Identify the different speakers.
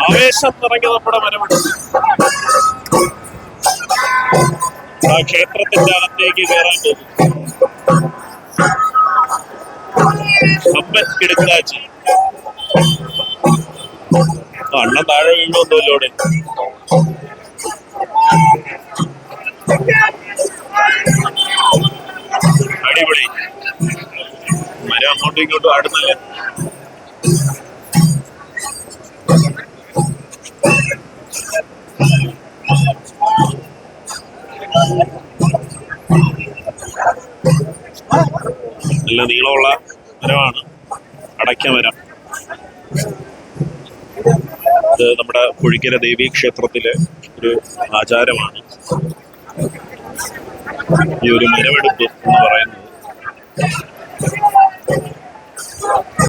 Speaker 1: ആവേശം നിറഞ്ഞ നമ്മുടെ മരമുണ്ട് ആ ക്ഷേത്രത്തിന്റെ അകത്തേക്ക് കയറാൻ അമ്പത് കിടക്കാച്ചി അണ്ണ താഴെ വീണൊന്നുമല്ലോടെ അടിപൊളി. മരം അങ്ങോട്ടും ഇങ്ങോട്ടും ആടുന്നല്ലേ? നല്ല നീളമുള്ള മരമാണ്. അടയ്ക്ക മരം. ഇത് നമ്മുടെ പുഴിക്കര ദേവീ ക്ഷേത്രത്തിലെ ഒരു ആചാരമാണ്. ഈ ഒരു മരമെടുപ്പ് എന്ന് പറയുന്നത് Yeah.